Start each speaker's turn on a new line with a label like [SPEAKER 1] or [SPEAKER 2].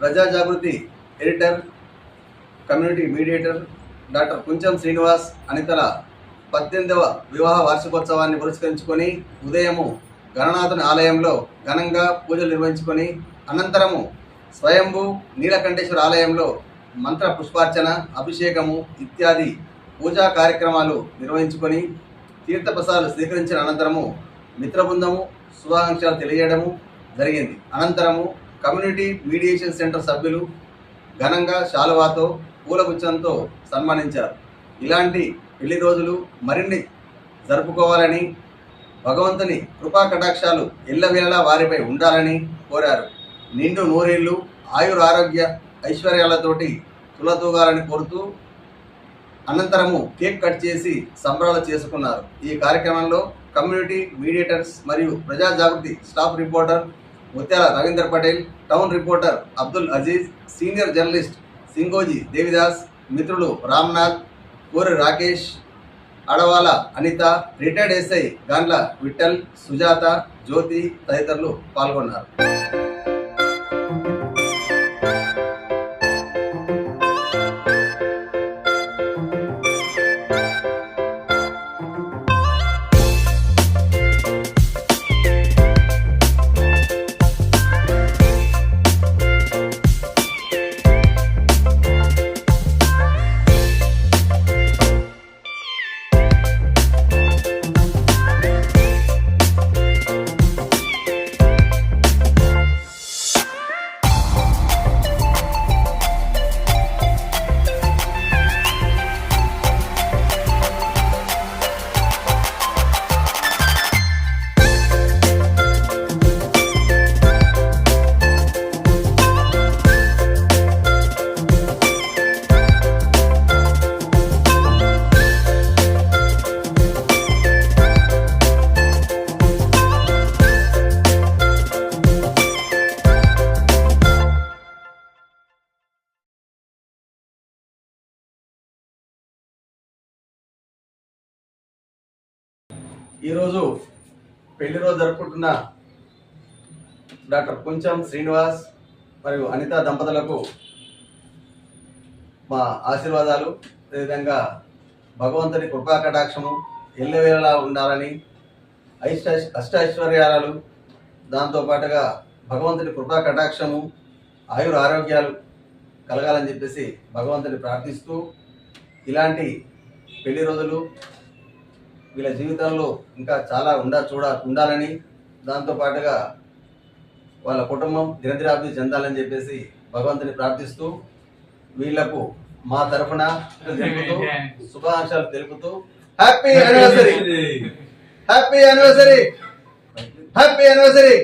[SPEAKER 1] Praja Jagruthi editor community mediator doctor Kuncham Srinivas అనితల పద్దెనిమిదవ వివాహ వార్షికోత్సవాన్ని పురస్కరించుకొని ఉదయము గణనాథుని ఆలయంలో ఘనంగా పూజలు నిర్వహించుకొని అనంతరము స్వయంభూ నీలకంఠేశ్వర ఆలయంలో మంత్ర పుష్పార్చన అభిషేకము ఇత్యాది పూజా కార్యక్రమాలు నిర్వహించుకొని తీర్థప్రసాదాలు స్వీకరించిన అనంతరము మిత్రబృందము శుభాకాంక్షలు తెలియజేయడము జరిగింది. అనంతరము కమ్యూనిటీ మీడియేషన్ సెంటర్ సభ్యులు ఘనంగా శాలువాతో పూలగుచ్చంతో సన్మానించారు. ఇలాంటి పెళ్ళి రోజులు మరిన్ని జరుపుకోవాలని భగవంతుని కృపా కటాక్షాలు ఎల్లవేళలా వారిపై ఉండాలని కోరారు. నిండు నూరేళ్ళు ఆయుర ఆరోగ్య ఐశ్వర్యాలతోటి తులతూగాలని కోరుతూ అనంతరము కేక్ కట్ చేసి సంబరాలు చేసుకున్నారు. ఈ కార్యక్రమంలో కమ్యూనిటీ మీడియేటర్స్ మరియు ప్రజా Jagruthi staff reporter Muthyala Ravinder Patel town reporter Abdul Aziz senior journalist Singoji Devidas మిత్రులు రామ్నాథ్ కోరి రాకేష్ అడవాల అనిత రిటైర్డ్ ఎస్ఐ గాండ్ల విఠల్ సుజాత జ్యోతి తదితరులు పాల్గొన్నారు. ఈరోజు పెళ్ళి రోజు జరుపుకుంటున్న డాక్టర్ కొంచెం శ్రీనివాస్ మరియు అనిత దంపతులకు మా ఆశీర్వాదాలు. అదేవిధంగా భగవంతుని కృపా కటాక్షము ఎల్లవేళలా ఉండాలని ఐష్ట అష్టైశ్వర్యాలు దాంతోపాటుగా భగవంతుని కృపా కటాక్షము ఆయుర ఆరోగ్యాలు కలగాలని చెప్పేసి భగవంతుని ప్రార్థిస్తూ ఇలాంటి పెళ్ళి రోజులు వీళ్ళ జీవితంలో ఇంకా చాలా ఉండ చూడ ఉండాలని దాంతోపాటుగా వాళ్ళ కుటుంబం దినదినాభివృద్ధి చెందాలని చెప్పేసి భగవంతుని ప్రార్థిస్తూ వీళ్ళకు మా తరఫున తెలుపుతూ శుభాకాంక్షలు తెలుపుతూ happy anniversary! Happy anniversary! Happy anniversary!